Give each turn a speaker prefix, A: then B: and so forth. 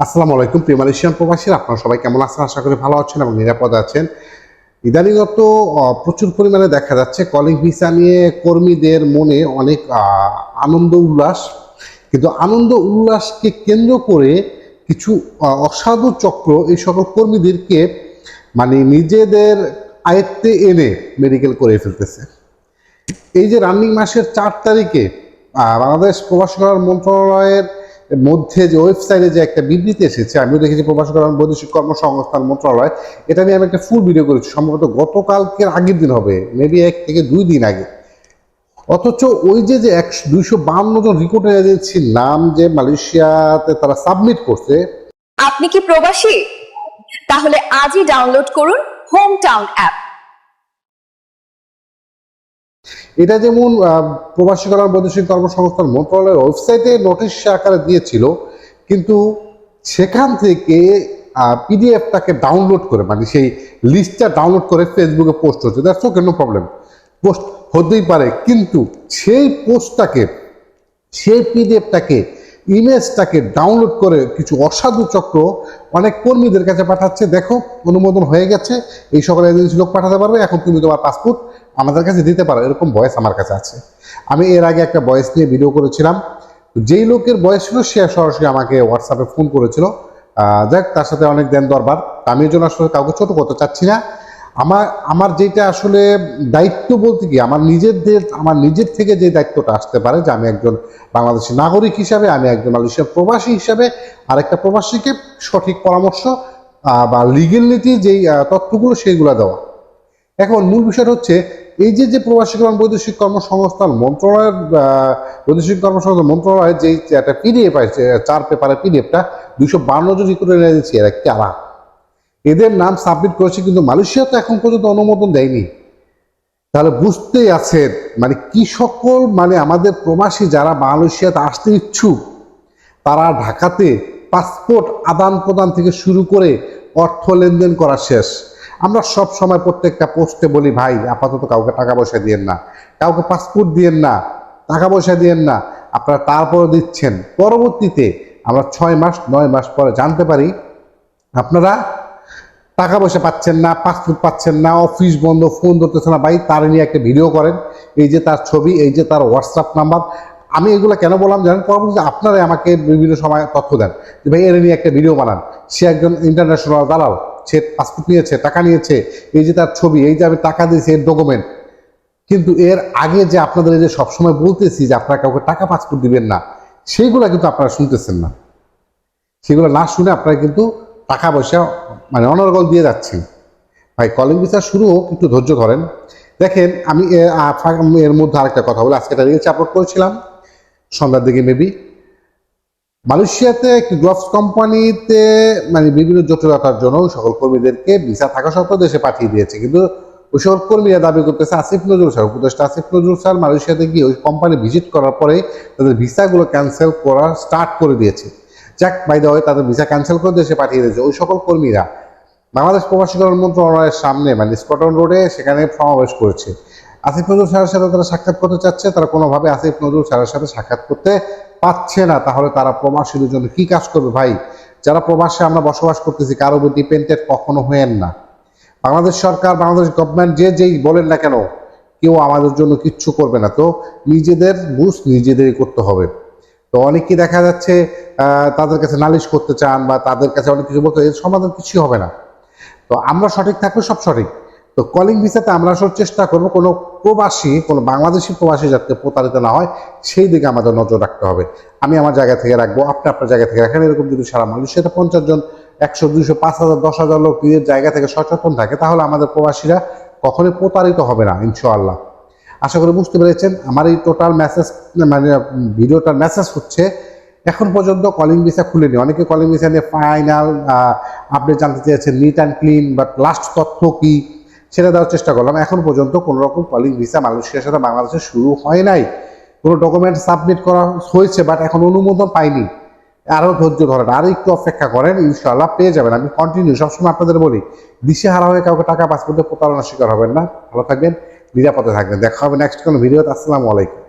A: আসসালামু আলাইকুম, প্রিয় মালয়েশিয়ান প্রবাসীরা, আপনারা সবাই কেমন আছেন? আশা করি ভালো আছেন এবং নিরাপদ আছেন। ইদানিগত প্রচুর পরিমাণে দেখা যাচ্ছে কলিং ভিসা নিয়ে কর্মীদের মনে অনেক আনন্দ উল্লাস। কিন্তু আনন্দ উল্লাসকে কেন্দ্র করে কিছু অসাধু চক্র এই সকল কর্মীদেরকে মানে নিজেদের আয়ত্তে এনে মেডিকেল করে ফেলতেছে। এই যে রানিং মাসের চার তারিখে বাংলাদেশ প্রবাসী কল্যাণ মন্ত্রণালয়ের মধ্যে যে ওয়েবসাইটে যে একটা বিবৃতি এসেছে, আমিও দেখেছি প্রবাসী কল্যাণ বৈদেশিক কর্মসংস্থান মন্ত্রণালয়, এটা নিয়ে আমি একটা ফুল ভিডিও করেছি, সম্ভবত গতকালকের আগের দিন হবে মেবি এক থেকে দুই দিন আগে। অথচ ওই যে যে একশো দুইশো বান্ন জন রিক্রুটার এজেন্সির নাম যে মালয়েশিয়াতে তারা সাবমিট করছে,
B: আপনি কি প্রবাসী? তাহলে আজই ডাউনলোড করুন হোম টাউন অ্যাপ
A: এটা যেমন প্রবাসী কল্যাণ বৈদেশিক কর্মসংস্থান মন্ত্রণালয়ের ওয়েবসাইটে নোটিশ আকারে দিয়েছিল, কিন্তু সেখান থেকে পিডিএফটাকে ডাউনলোড করে মানে সেই লিস্টটা ডাউনলোড করে ফেসবুকে পোস্ট হচ্ছে। That's okay no problem post হতেই পারে, কিন্তু সেই পোস্টটাকে সেই পিডিএফটাকে ইমেজটাকে ডাউনলোড করে কিছু অসাধু চক্র অনেক কর্মীদের কাছে পাঠাচ্ছে। দেখো, অনুমোদন হয়ে গেছে। এই সকল এজেন্সি লোক পাঠাতে পারবে। এখন তুমি তোমার পাসপোর্ট আমাদের কাছে দিতে পারো। এরকম বয়স আমার কাছে আছে। আমি এর আগে একটা বয়স নিয়ে ভিডিও করেছিলাম। যেই লোকের বয়স ছিল, সে সরাসরি আমাকে হোয়াটসঅ্যাপে ফোন করেছিল। যাক, তার সাথে অনেক দেন দরবার। আমি জন্য আসলে কাউকে ছোট করতে চাচ্ছি না। আমার আমার যেটা আসলে দায়িত্ব বলতে কি, আমার নিজেদের আমার নিজের থেকে যে দায়িত্বটা আসতে পারে যে আমি একজন বাংলাদেশি নাগরিক হিসাবে, আমি একজন মালয়েশিয়ার প্রবাসী হিসাবে, আরেকটা প্রবাসীকে সঠিক পরামর্শ বা লিগেল নীতি যেই তথ্যগুলো সেইগুলো দেওয়া। এখন মূল বিষয়টা হচ্ছে, এই যে যে প্রবাসী কল্যাণ বৈদেশিক কর্মসংস্থান মন্ত্রণালয়ের বৈদেশিক কর্মসংস্থান মন্ত্রণালয়ের যে একটা পিডিএফ আছে, চার পেপারের পিডিএফটা দুশো বান্ন জন রিক্রুটার এজেন্সি এরা কারা এদের নাম সাবমিট করেছে, কিন্তু মালয়েশিয়া তো এখন পর্যন্ত অনুমোদন দেয়নি। তাহলে বুঝতেই আছেন মানে কি সকল মানে আমাদের প্রবাসী যারা মালয়েশিয়াতে আসতে ইচ্ছুক, তারা ঢাকাতে পাসপোর্ট আদান প্রদান থেকে শুরু করে অর্থ লেনদেন করা শেষ। আমরা সব সময় প্রত্যেকটা পোস্টে বলি, ভাই, আপাতত কাউকে টাকা পয়সা দিয়েন না, কাউকে পাসপোর্ট দিয়েন না, টাকা পয়সা দিয়েন না। আপনারা তারপরে দিচ্ছেন। পরবর্তীতে আমরা ছয় মাস, নয় মাস পরে জানতে পারি, আপনারা টাকা পয়সা পাচ্ছেন না পাসপোর্ট পাচ্ছেন না অফিস বন্ধ ফোন ধরতেছে না। ভাই, তার নিয়ে একটা ভিডিও করেন। এই যে তার ছবি, এই যে তার হোয়াটসঅ্যাপ নাম্বার আমি এগুলো কেন বললাম জানেন? পরবর্তীতে আপনারাই আমাকে বিভিন্ন সময় তথ্য দেন। যে ভাই, এর নিয়ে একটা ভিডিও বানান। সে একজন ইন্টারন্যাশনাল দালাল। সে পাসপোর্ট নিয়েছে, টাকা নিয়েছে। এই যে তার ছবি, এই যে আমি টাকা দিয়েছি, এর ডকুমেন্ট কিন্তু এর আগে যে আপনাদের এই যে সবসময় বলতেছি যে আপনারা কাউকে টাকা পাসপোর্ট দিবেন না, সেইগুলো কিন্তু আপনারা শুনতেছেন না। সেগুলো না শুনে আপনারা কিন্তু টাকা পয়সা মানে অনর্গল দিয়ে যাচ্ছেন ভাই কলিং ভিসা শুরু হোক, একটু ধৈর্য ধরেন। দেখেন, আমি এর মধ্যে আরেকটা কথা বলে আজকে রিলস আপলোড করেছিলাম, সন্ধ্যার দিকে মেবি মালয়েশিয়াতে একটি গ্লোভস কোম্পানিতে মানে বিভিন্ন জটিলতার জন্য সকল কর্মীদেরকে ভিসা থাকা সত্ত্বেও দেশে পাঠিয়ে দিয়েছে। কিন্তু ওই সকল কর্মীরা দাবি করতেছে, আসিফ নজরুল স্যার, উপদেষ্টা আসিফ নজরুল স্যার মালয়েশিয়াতে গিয়ে ওই কোম্পানি ভিজিট করার পরে তাদের ভিসাগুলো ক্যান্সেল করা স্টার্ট করে দিয়েছে। যাক বাই দেওয়া তাদের ভিসা ক্যান্সেল করে দেশে পাঠিয়ে দিয়েছে। ওই সকল কর্মীরা, বাংলাদেশ প্রবাসী কল্যাণ মন্ত্রণালয়ের সামনে মানে স্কটন রোডে সেখানে সমাবেশ করেছে। আসিফ নজরুল স্যারের সাথে তারা সাক্ষাৎ করতে চাচ্ছে, তারা কোনোভাবে আসিফ নজরুল স্যারের সাথে সাক্ষাৎ করতে পাচ্ছে না। তাহলে তারা প্রবাসীদের জন্য কি কাজ করবে ভাই? যারা প্রবাসে আমরা বসবাস করতেছি, কারও উপর ডিপেন্ডেড কখনো হয়েন না। বাংলাদেশ সরকার, বাংলাদেশ গভর্নমেন্ট যে যেই বলেন না কেন, কেউ আমাদের জন্য কিচ্ছু করবে না। তো নিজেদের বুঝ নিজেদেরই করতে হবে। তো অনেকেই দেখা যাচ্ছে তাদের কাছে নালিশ করতে চান বা তাদের কাছে অনেক কিছু বলতে এর সমাধান কিছুই হবে না। তো আমরা সঠিক থাকলে সব সঠিক। তো কলিং ভিসাতে আমরা আসলে চেষ্টা করব, কোনো প্রবাসী, কোনো বাংলাদেশি প্রবাসী যাতে প্রতারিত না হয়, সেই দিকে আমাদের নজর রাখতে হবে। আমি আমার জায়গা থেকে রাখব, আপনি আপনার জায়গা থেকে রাখেন, এরকম যদি সারা মালয়েশিয়াতে পঞ্চাশ জন, একশো, দুইশো, পাঁচ হাজার, দশ হাজার লোক জায়গা থেকে সচেতন থাকে, তাহলে আমাদের প্রবাসীরা কখনোই প্রতারিত হবে না, ইনশাআল্লাহ। আশা করি বুঝতে পেরেছেন। আমার এই টোটাল মেসেজ মানে ভিডিওটার মেসেজ হচ্ছে, এখন পর্যন্ত কলিং ভিসা খুলেনি। অনেকে কলিং ভিসা নিয়ে ফাইনাল আপডেট জানতে চেয়েছেন neat and clean but last তথ্য কি, সেটা দেওয়ার চেষ্টা করলাম। এখন পর্যন্ত কোনো রকম কলিং ভিসা মালয়েশিয়ার সাথে বাংলাদেশে শুরু হয় নাই। কোনো ডকুমেন্ট সাবমিট করা হয়েছে বাট এখন অনুমোদন পাইনি। আরও ধৈর্য ধরেন, আরও একটু অপেক্ষা করেন ইনশাল্লাহ পেয়ে যাবেন। আমি কন্টিনিউ সবসময় আপনাদের বলি দিশে হারা হয়ে কাউকে টাকা পাসপোর্টে প্রতারণার শিকার হবেন না। ভালো থাকবেন। নিরাপদে থাকবেন। দেখা হবে নেক্সট কোনো ভিডিওতে। আসসালামু আলাইকুম।